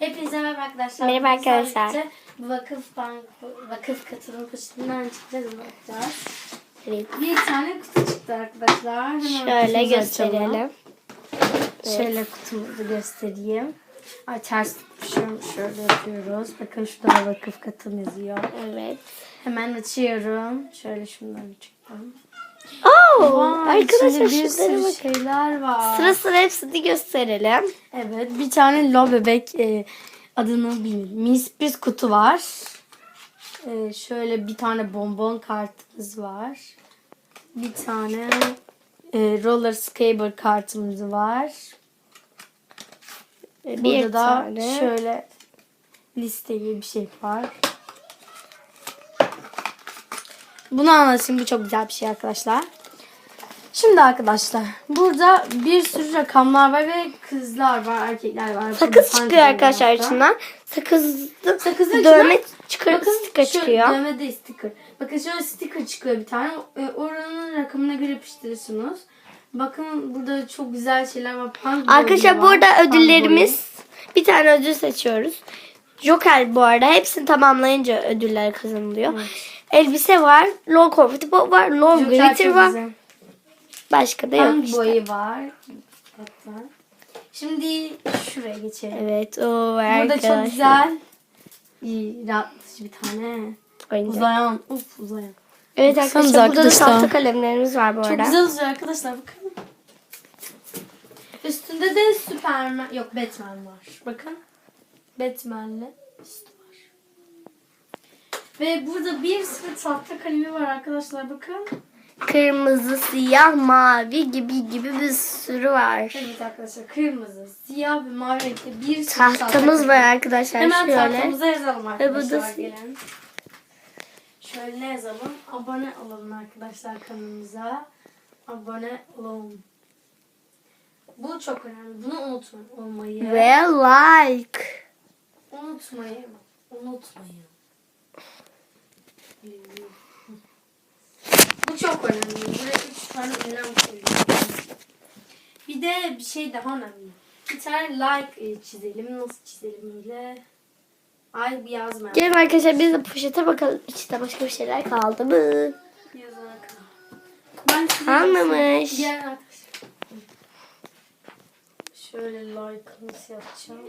Hepinize merhaba arkadaşlar. Merhaba arkadaşlar. sadece Vakıf bank, vakıf katılım poşetinden çıkacağız bakacağız. Evet. Bir tane kutu çıktı arkadaşlar. Hemen Şöyle gösterelim. açalım. Şöyle kutumuzu göstereyim. Ay ters tutmuşum. Şöyle yapıyoruz. Bakın şurada da vakıf katılım yazıyor. Evet. Hemen açıyorum. Şöyle şundan çıktım. Oo, Vay, arkadaşlar bir sürü şeyler var. Sıra sıra hepsini gösterelim. Evet bir tane lo bebek e, adını bilmiyorum. Mini sürpriz kutu var. E, şöyle bir tane bonbon kartımız var. Bir tane e, roller skater kartımız var. E, Bir Burada da tane. şöyle liste gibi bir şey var. Bunu anlatayım. Bu çok güzel bir şey arkadaşlar. Şimdi arkadaşlar burada bir sürü rakamlar var ve kızlar var, erkekler var. Sakız Burada çıkıyor arkadaşlar var. içinden. Sakızlı Sakızın dövme içinden- çıkıyor, Bakın sticker şu çıkıyor. Dövmede sticker. Bakın şöyle sticker çıkıyor bir tane. E, oranın rakamına göre yapıştırırsınız. Bakın burada çok güzel şeyler var. Punk Arkadaşlar boyu var, burada punk ödüllerimiz bir tane ödül seçiyoruz. Joker bu arada hepsini tamamlayınca ödüller kazanılıyor. Elbise var, long comfortable var, long boyu. Joker glitter çok var. güzel. Başka da yok Punk işte. boyu var. Hatta. Şimdi şuraya geçelim. Evet o Burada arkadaşlar. çok güzel iyi, rahatlatıcı bir tane oyuncak. uzayan. Uf uzayan. Evet arkadaşlar burada da tahta kalemlerimiz var bu Çok arada. güzel uzuyor arkadaşlar bakın. Üstünde de Superman yok Batman var. Bakın. Batman'le üstü var. Ve burada bir sürü tahta kalemi var arkadaşlar bakın. Kırmızı, siyah, mavi gibi gibi bir sürü var. Evet arkadaşlar kırmızı, siyah ve mavi renkte bir sürü tahta Tahtamız var arkadaşlar Hemen şöyle. tahtamıza yazalım arkadaşlar. Şöyle ne yazalım? Abone olalım arkadaşlar kanalımıza. Abone olun. Bu çok önemli. Bunu unutmayın. Olmayı. Ve like. Unutmayın. Unutmayın. Çok önemli. Buraya üç tane ünlem koyuyorum. Bir de bir şey daha önemli. Bir tane like e, çizelim. Nasıl çizelim öyle? Ay bir yazma. Gelin arkadaşlar biz de poşete bakalım. İçinde başka bir şeyler kaldı mı? Yazana kadar. Göstereyim. Diğer arkadaşlar. Şöyle like nasıl yapacağım?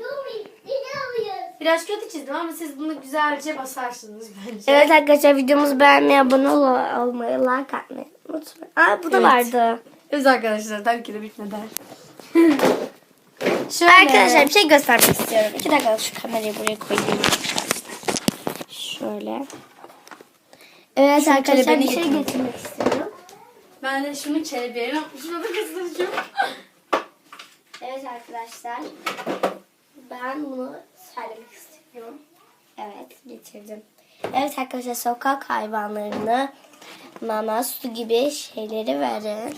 Biraz kötü çizdim ama siz bunu güzelce basarsınız bence. Evet arkadaşlar videomuzu beğenmeyi, abone ol- olmayı, like atmayı unutmayın. Aa bu da Evet. vardı. Evet arkadaşlar tabii ki de bitmeden. Şöyle. Arkadaşlar bir şey göstermek istiyorum. İki dakika şu kamerayı buraya koyayım. Şöyle. Evet Şu arkadaşlar bir şey getirmek istiyorum. Ben de şunu şunu da göstereceğim. Evet arkadaşlar. Ben bunu söylemek istiyorum. Evet getirdim. Evet arkadaşlar sokak hayvanlarını mama, su gibi şeyleri verin.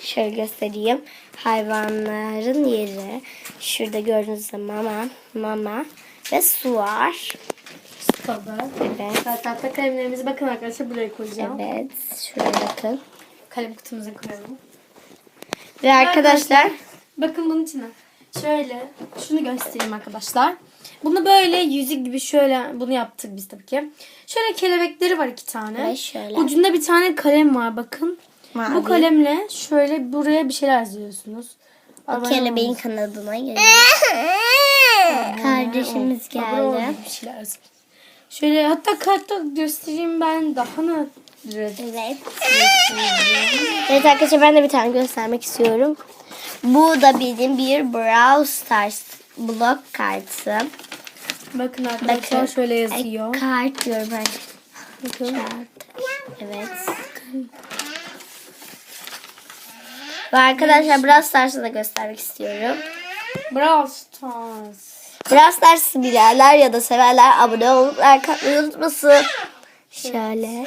Şöyle göstereyim. Hayvanların yeri. Şurada gördüğünüz gibi mama, mama ve su var. Tabii. Evet. Tahta kalemlerimizi bakın arkadaşlar buraya koyacağım. Evet. Şuraya bakın. Kalem kutumuza koyalım. Ve arkadaşlar Bakın bunun içine. Şöyle şunu göstereyim arkadaşlar. Bunu böyle yüzük gibi şöyle bunu yaptık biz tabii ki. Şöyle kelebekleri var iki tane. Ve şöyle. Ucunda bir tane kalem var bakın. Mavi. Bu kalemle şöyle buraya bir şeyler yazıyorsunuz. o Abone kelebeğin kanadına geliyor. Kardeşimiz geldi. bir şeyler yazmış. Şöyle hatta kartta göstereyim ben daha ne Evet. Evet arkadaşlar ben de bir tane göstermek istiyorum. Bu da benim bir Brawl Stars blok kartım. Bakın arkadaşlar Bakın. şöyle yazıyor. kart diyorum ben. Bakın. Evet. Ve arkadaşlar Brawl Stars'ı da göstermek istiyorum. Brawl Stars. Brawl Stars'ı bilenler ya da severler abone olup like atmayı unutmasın. Şöyle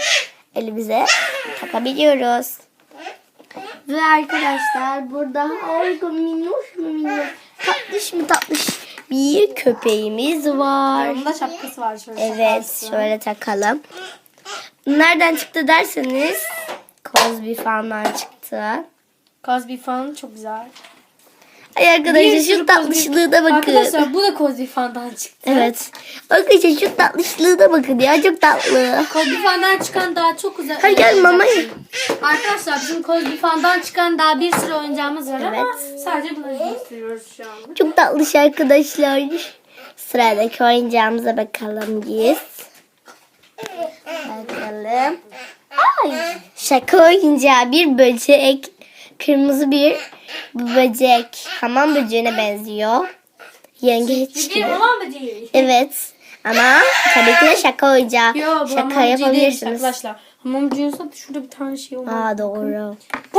elimize takabiliyoruz. Ve arkadaşlar burada harika minnoş mu minnoş tatlış mı tatlış bir köpeğimiz var. Onun da şapkası var şöyle. Evet şapkası. şöyle takalım. Nereden çıktı derseniz Cosby fandan çıktı. Cosby falan çok güzel. Ay arkadaşlar şu tatlışlığı da bakın. Arkadaşlar bu da Cozy Fan'dan çıktı. Evet. Arkadaşlar şu tatlışlığı da bakın ya çok tatlı. Cozy Fan'dan çıkan daha çok güzel. Hadi gel mama. Arkadaşlar bizim Cozy Fan'dan çıkan daha bir sürü oyuncağımız var ama Evet. sadece bunları gösteriyoruz şu anda. Çok tatlış arkadaşlar. Sıradaki oyuncağımıza bakalım biz. Bakalım. Ay. Şaka oyuncağı bir böcek. Kırmızı bir böcek. Hamam böceğine benziyor. Yengeç gibi. Evet. Ama tabii ki de şaka oyuncağı. Yo bu şaka yapabilirsiniz. arkadaşlar. Hamamcıysa şurada bir tane şey olmalı. Aa doğru.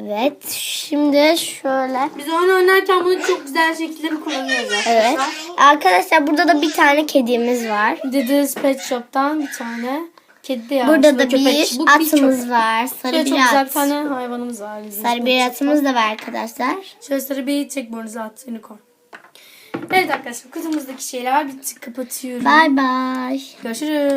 Evet. Şimdi şöyle. Biz oyun oynarken bunu çok güzel şekilde kullanıyoruz arkadaşlar? Evet. Arkadaşlar burada da bir tane kedimiz var. Dediniz Pet Shop'tan bir tane. Kedi de ya. Burada da bir köpek. Bu bir atımız köpek. var. Sarı Şöyle bir çok güzel at. bir tane hayvanımız var. bizim Sarı bir atımız da var arkadaşlar. Şöyle sarı bir tek boynuzu at unicorn. Evet arkadaşlar kutumuzdaki şeyler bitti. Kapatıyorum. Bye bye. Görüşürüz.